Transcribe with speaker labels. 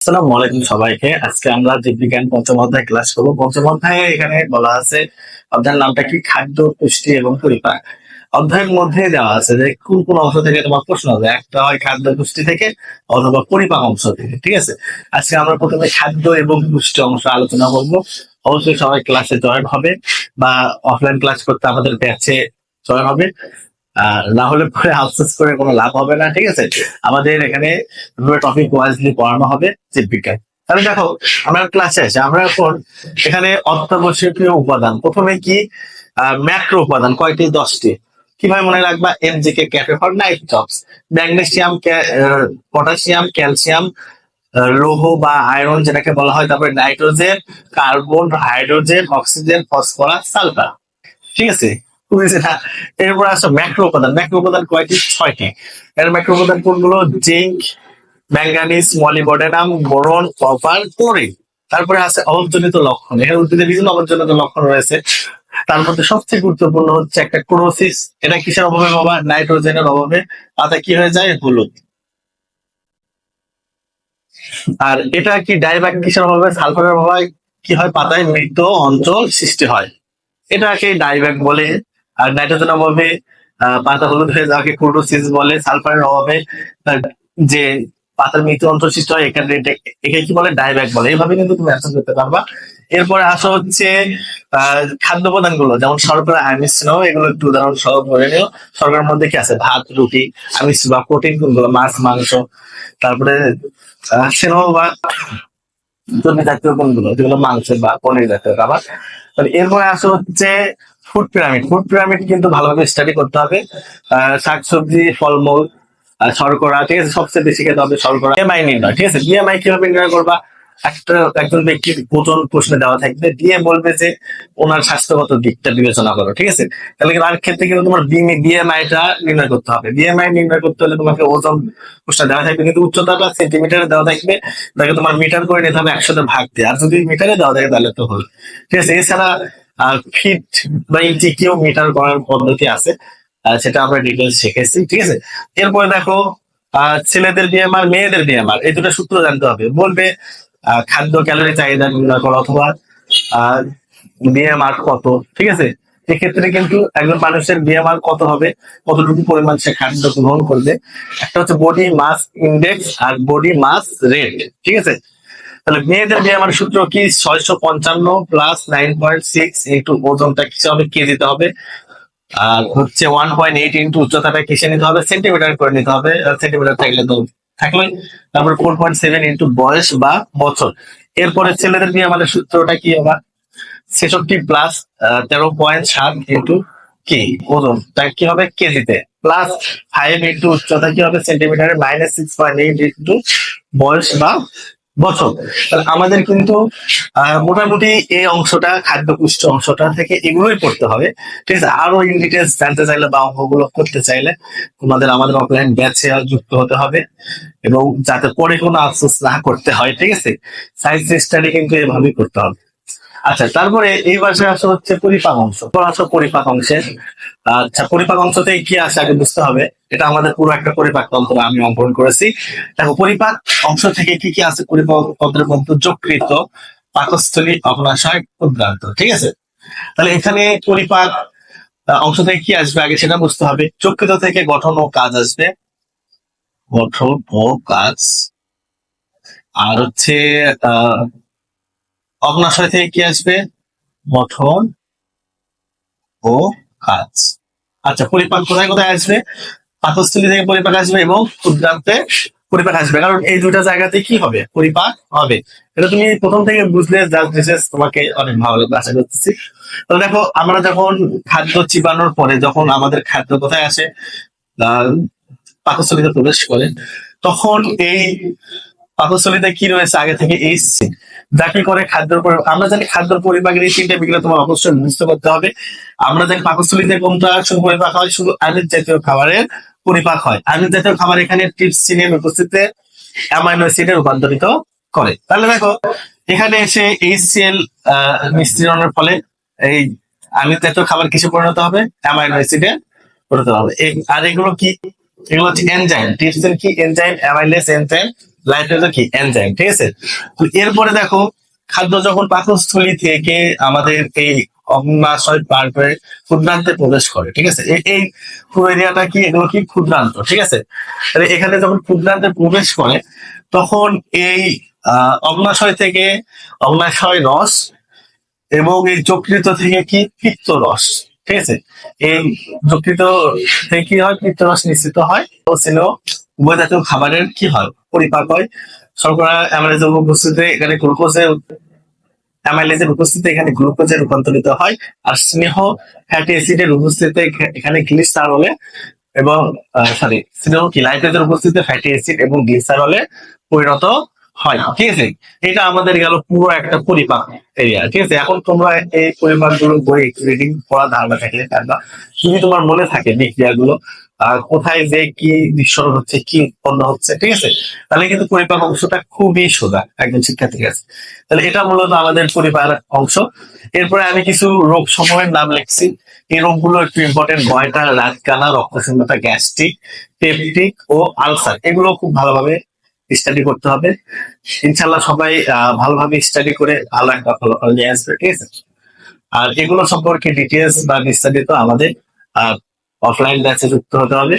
Speaker 1: আসসালামু আলাইকুম সবাইকে। আজকে আমরা জীববিজ্ঞান পঞ্চম অধ্যায় ক্লাস করব। পঞ্চম অধ্যায়ে এখানে বলা আছে অধ্যায়ের নামটা কি? খাদ্য, পুষ্টি এবং পরিপাক। অধ্যায়ের মধ্যে দেওয়া আছে যে কোন কোন অংশ থেকে তোমার প্রশ্ন হবে একটা হয় খাদ্য, পুষ্টি থেকে, অথবা পরিপাক অংশ থেকে, ঠিক আছে? আজকে আমরা প্রথমে খাদ্য এবং পুষ্টি অংশ আলোচনা করব। অবশ্যই সবাই ক্লাসে জয়েন হবে বা অফলাইন ক্লাস করতে আমাদের ব্যাচে জয়েন হবে। না হলে পরে আফসোস করে কোনো লাভ হবে না, ঠিক আছে? আমাদের এখানে টপিক ওয়াইজলি পড়ানো হবে জীববিজ্ঞান তাহলে দেখো, আমরা ক্লাসে আছি আমরা এখন এখানে অত্যাবশ্যকীয় উপাদান। প্রথমে কি? ম্যাক্রো উপাদান, কয়টি? দশটি। কীভাবে মনে রাখবা? এমজিকে ক্যাফেফর নাইট্রক্স ম্যাগনেসিয়াম পটাশিয়াম ক্যালসিয়াম লৌহ বা আয়রন যেটাকে বলা হয়, তারপরে nitrogen carbon hydrogen oxygen phosphorus sulphur ঠিক আছে? বুঝেছি না? এরপর আসো ম্যাক্রো উপাদান ম্যাক্রো উপাদান কয়টি? ছয়টি। এর ম্যাক্রো উপাদান কোনগুলো? Zinc manganese molybdenum, boron, copper, chlorine. তারপরে আছে অভাবজনিত লক্ষণ। এখানে উদ্ভিদের বিভিন্ন অভাবজনিত লক্ষণ রয়েছে। তার মধ্যে সবচেয়ে গুরুত্বপূর্ণ হচ্ছে একটা ক্রোসিস। এটা কিসের অভাবে বাবা? নাইট্রোজেনের অভাবে। পাতা কি হয়ে যায়? হলুদ। আর এটা কি ডাইব্যাক কিসের অভাবে? সালফারের অভাবে। কি হয়? পাতায় মৃত অঞ্চল সৃষ্টি হয়। এটাকে ডাইব্যাক বলে। আর নাইট্রোজেন অভাবে পাতা হলুদ হয়ে যাওয়াকে ক্রোটোসিস বলে, সালফারের অভাবে যে পাতার মৃত্যু অঞ্চল সৃষ্টি হয়, এখানে একে কি বলে? ডাইব্যাক বলে। এইভাবে কিন্তু তুমি অ্যান্সার করতে পারবা। এরপরে আসা হচ্ছে খাদ্য উপাদানগুলো যেমন শর্করা, আমিষ স্নেহ এগুলো একটু উদাহরণ সহ ধরে নিও। শর্করার মধ্যে কি আছে? ভাত, রুটি, আমিষ বা প্রোটিন কোনগুলো? মাছ, মাংস। তারপরে স্নেহ বা চর্বি জাতীয় কোনগুলো? যেগুলো মাংস বা পনির জাতীয় খাবার। এরপরে আসে হচ্ছে ফুড পিরামিড ফুড পিরামিড কিন্তু ভালোভাবে স্টাডি করতে হবে। শাকসবজি, ফলমূল শর্করা, ঠিক আছে? সবচেয়ে বেশি খেতে হবে শর্করা। বিএমআই নির্ণয়, ঠিক আছে? বিএমআই কীভাবে নির্ণয় করবা? একটা, একজন ব্যক্তির ওজন প্রশ্নে দেওয়া থাকবে। দিয়ে বলবে যে, ওনার স্বাস্থ্যগত দিকটা বিবেচনা করো, ঠিক আছে? তাহলে কিন্তু আর ক্ষেত্রে কিন্তু তোমার বিএমআই টা নির্ণয় করতে হবে। বিএমআই নির্ণয় করতে হলে তোমাকে ওজন প্রশ্নে দেওয়া থাকবে। কিন্তু উচ্চতাটা সেন্টিমিটারে দেওয়া থাকবে। তাকে তোমার মিটার করে নিতে হবে একসাথে ভাগ দিয়ে। আর যদি মিটারে দেওয়া থাকে তাহলে তো হলো, ঠিক আছে? এছাড়া ফিট বা ইঞ্চি মিটার করার পদ্ধতি আছে। সেটা আমরা ডিটেলস শিখেছি, ঠিক আছে? এরপরে দেখো ছেলেদের বিএমআর মেয়েদের বিএমআর এই দুটো সূত্র জানতে হবে। বলবে খাদ্য ক্যালোরি চাহিদা নির্ণয় করো অথবা বিএমআর কত, ঠিক আছে? এক্ষেত্রে কিন্তু একজন মানুষের বিএমআর কত হবে, কতটুকু পরিমাণ সে খাদ্য গ্রহণ করবে? একটা হচ্ছে বডি মাস ইন্ডেক্স আর বডি মাস রেট ঠিক আছে? তাহলে মেয়েদের বিএমআর সূত্র কি? ছয়শো পঞ্চান্ন plus nine point six into ওজনটা কিসে হবে? কে দিতে হবে? আর হচ্ছে ওয়ান পয়েন্ট এইট ইন্টু উচ্চতাটা কিসে নিতে হবে? সেন্টিমিটার করে নিতে হবে। সেন্টিমিটার থাকলে তো থাকলে তারপর ফোর পয়েন্ট সেভেন ইন্টু বয়স বা বছর। এরপরে ছেলেদের নিয়ে আমাদের সূত্রটা কি হবে ছেষট্টি প্লাস তেরো পয়েন্ট সাত ইন্টু কি? ওজন তা কি হবে? কেজিতে প্লাস ফাইভ ইন্টু উচ্চতা কি হবে? সেন্টিমিটারে minus six point eight into বয়স বা বছর। তাহলে আমাদের কিন্তু মোটামুটি এই অংশটা খাদ্য পুষ্টি অংশটা থেকে এগুলোই পড়তে হবে। ঠিক আছে? আরও ইন ডিটেলস জানতে চাইলে বা অঙ্কগুলো করতে চাইলে তোমাদের আমাদের অফলাইন ব্যাচে যুক্ত হতে হবে এবং যাতে পরে কোনো আফসোস না করতে হয়, ঠিক আছে? সায়েন্স স্টাডি কিন্তু এভাবেই করতে হবে। আচ্ছা তারপরে এই পাশে আসা হচ্ছে পরিপাক অংশ। আসো পরিপাক অংশে আচ্ছা পরিপাক অংশতে কি আছে আগে বুঝতে হবে। এটা আমাদের পুরো একটা পরিপাক তন্ত্র আমি অঙ্কন করেছি। দেখো, পরিপাক অংশ থেকে কি কি আছে? পরিপাক তন্ত্রের মধ্যে যকৃত পাকস্থলী, অগ্নাশয় উদ্রান্ত ঠিক আছে? তাহলে এখানে পরিপাক অংশ থেকে কি আসবে আগে সেটা বুঝতে হবে। যকৃত থেকে গঠন ও কাজ আসবে। গঠন ও কাজ। আর হচ্ছে, আহ অগ্নাশয় থেকে কি আসবে? গঠন ও কাজ। আচ্ছা পরিপাক কোথায় কোথায় আসবে? পাকস্থলী থেকে পরিপাক আসবে এবং ক্ষুদ্রান্তে পরিপাক আসবে। কারণ এই দুটা জায়গাতে কি হবে? পরিপাক হবে। এটা তুমি প্রথম থেকে বুঝলে তোমাকে অনেক ভালো লাগবে, আশা করতেছি। তো দেখো, আমরা যখন খাদ্য চিবানোর পরে যখন আমাদের খাদ্য কোথায় আসে? পাকস্থলীতে প্রবেশ করে, তখন এই পাকস্থলীতে কি রয়েছে আগে থেকে এইচ যা কি করে খাদ্যের পরি- আমরা জানি খাদ্যের পরিপাকের এই তিনটা বিক্রিয়া তোমার অবশ্যই বুঝতে করতে হবে। আমরা জানি পাকস্থলীতে কোনটা শুধু পরিপাক হয়, শুধু আমিষ জাতীয় খাবারের পরিপাক হয়। আমিষ জাতীয় খাবার এখানে ট্রিপসিনের উপস্থিতিতে অ্যামাইনো অ্যাসিডে রূপান্তরিত করে। তাহলে দেখো, এখানে এসে এইচসিএল মিশ্রণের ফলে এই আমিষ জাতীয় খাবার কিসে পরিণত হবে? অ্যামাইনো অ্যাসিডে পরিণত হবে। আর এগুলো কি? এগুলো হচ্ছে এনজাইম ট্রিপসিন কি? এনজাইম অ্যামাইলেস এনজাইম লাইট্রেজ কি এনজাইম ঠিক আছে? তো এরপরে দেখো, খাদ্য যখন পাকস্থলী থেকে আমাদের এই অগ্নাশয় পার করে ক্ষুদ্রান্তে প্রবেশ করে, ঠিক আছে? এই এরিয়াটা কি? এগুলো কি ক্ষুদ্রান্ত, ঠিক আছে? তাহলে এখানে যখন ক্ষুদ্রান্তে প্রবেশ করে, তখন এই অগ্নাশয় থেকে অগ্নাশয় রস এবং এই যকৃত থেকে কি? পিত্ত রস, ঠিক আছে? এই যকৃত থেকে কি হয়? পিত্ত রস নিশ্চিত হয়। ও স্নেহ উভয় খাবারের কি হয়? পরিপাক হয়। শর্করা অ্যামাইলেজের উপস্থিতিতে এখানে গ্লুকোজের অ্যামাইলেজের উপস্থিতিতে এখানে গ্লুকোজে রূপান্তরিত হয়। আর স্নেহ ফ্যাটি অ্যাসিডের উপস্থিতিতে এখা- এখানে গ্লিসারলে এবং সরি স্নেহ কি? লাইট্রেজের উপস্থিতিতে ফ্যাটি অ্যাসিড এবং গ্লিসারলে পরিণত হয়। ঠিক আছে? এটা আমাদের গেল পুরো একটা পরিপাক এরিয়া ঠিক আছে? এখন তোমরা এই পরিপাকগুলো বই রিডিং পড়া ধারণা থাকলে যদি তোমার মনে থাকে বিক্রিয়া গুলো কোথায় যে কি নিঃসরণ হচ্ছে, কি উৎপন্ন হচ্ছে, ঠিক আছে? তাহলে কিন্তু পরিপাক অংশটা খুবই সোজা, একজন শিক্ষার্থীর কাছে। তাহলে এটা মূলত আমাদের পরিবার অংশ। এরপরে আমি কিছু রোগ সমূহের নাম লিখছি। এই রোগগুলো একটু ইম্পর্টেন্ট গয়টা রাতকানা, রক্তশূন্যতা, গ্যাস্ট্রিক, পেপটিক ও আলসার। এগুলো খুব ভালোভাবে স্টাডি করতে হবে। ইনশাল্লাহ সবাই ভালোভাবে স্টাডি করে ভালো একটা ফলাফল নিয়ে আসবে, ঠিক আছে? আর এগুলো সম্পর্কে ডিটেলস বা বিস্তারিত আমাদের অফলাইন ব্যাচে যুক্ত হতে হবে।